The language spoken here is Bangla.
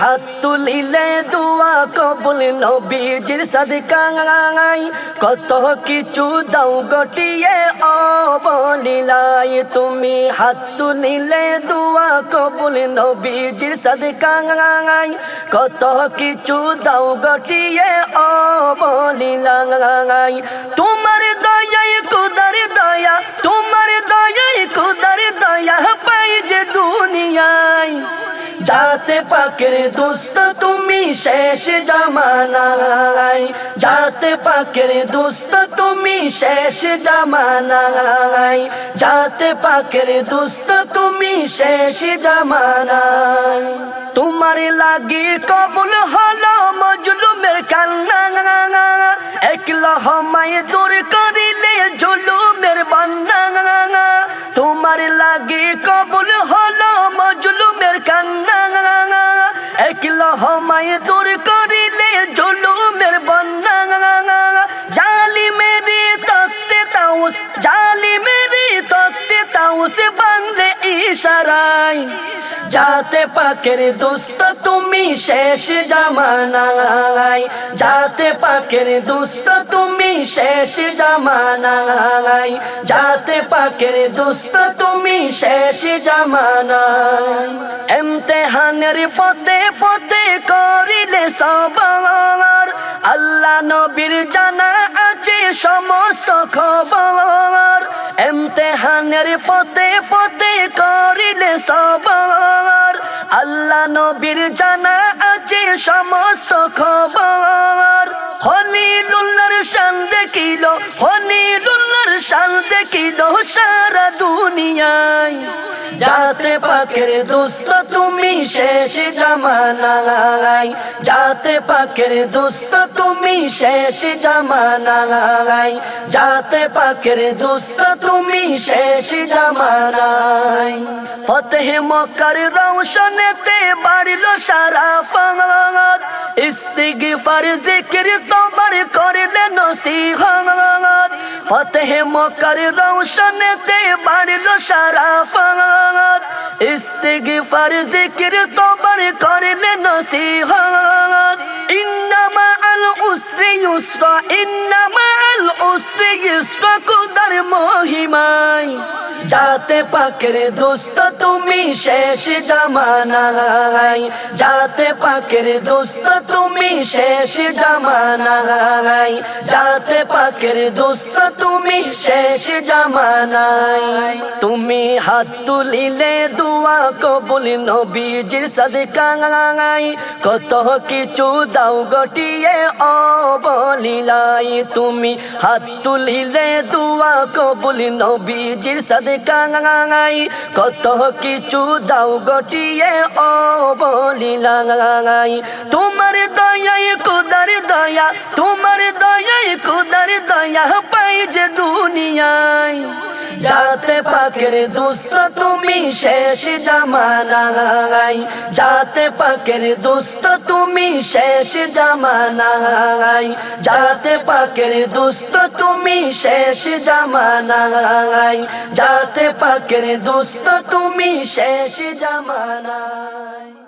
হাত তুলিলে দোয়া কবুল নবীজির সদকাই কত কিছু দাও গটিয়ে অবলীলাই তুমি হাত তুলিলে দোয়া কবুল নবীজির সদকাই কত কিছু দাও গটিয়ে অবলীলাই তোমার যাতে পাকের দোস্ত তুমি শেষ জামানায়। যাতে পাকের দোস্ত তুমি শেষ জামানায়। যাতে পাকের দোস্ত তুমি শেষ জামানায়। তোমার লাগি কবুল হলো মজলুমের কান্না। একলা হমায় দূর করিলে জুলুমের বান্না। কবুল হলো মজলুমের কান্না। একলা হমায় দূর করিলে জুলুমের বন্যা। জালি মেরি তক্তে তাউস জালি মেরি তক্তে তাউস বাংলে ইশারায়। যাতে পাকের দোস্ত তুমি শেষ জামানায়। যাতে পাকের দোস্ত তুমি শেষ জামানায়। যাতে পাকের দোস্ত তুমি শেষ জামানায়। এমতেহানের পথে পথে করিলে সবার আল্লাহ নবীর জানা এমতেহানের পথে পথে করিলে সবর। আল্লাহ নবীর জানা আছে সমস্ত খবর। হলিলুল্লার শান দেখিল হলিলুল্লার শান দেখিল সারা দুনিয়ায়। যাতে পাকের দোস্ত তুমি শেষ জামানায়। যাতে পাকের দোস্ত তুমি শেষ জামানায়। যাতে পাকের দোস্ত তুমি শেষ জামানায়। ফতেহ মক্কার রৌশনেতে বাড়িল সারা ফাঙাত ইস্তিগফার, জিকির তোবার করলে নসিহত। ফতেহ মক্কার রৌশনেতে বাড়িল সারা ফাঙাত ইস্তিগফার জিকির তোবার করলে নসিহত ইন্নামা আল উসরি ইউসরা ইন্নামা আল উসরি ইউসরা কুদার মহিমায় যাতে পাকের দোস্ত তুমি শেষ জামানায় যাতে পাকের দোস্ত তুমি শেষ জামানায় যাতে পাকের দোস্ত তুমি শেষ জামানায় তুমি হাত তুলিলে দুয়া কবুল নবীজির সদকাই কত কিছু দাও গটিয়ে অবলীলাই তুমি হাত তুলিলে দুয়া কবুল নবীজির সদকাই কত কিছু দাও গটিয়ে অবলীলাই তোমার দয়ায় কুদার দয়া, তোমার কুদার দয়া পাই যে দুনিয়ায়। যাতে পাকের দোস্ত তুমি শেষ জামানায়। যাতে পাকের দোস্ত তুমি শেষ জামানায়। যাতে পাকের দোস্ত তুমি শেষ জামানায়। যাতে পাকের দোস্ত তুমি শেষ জামানায়।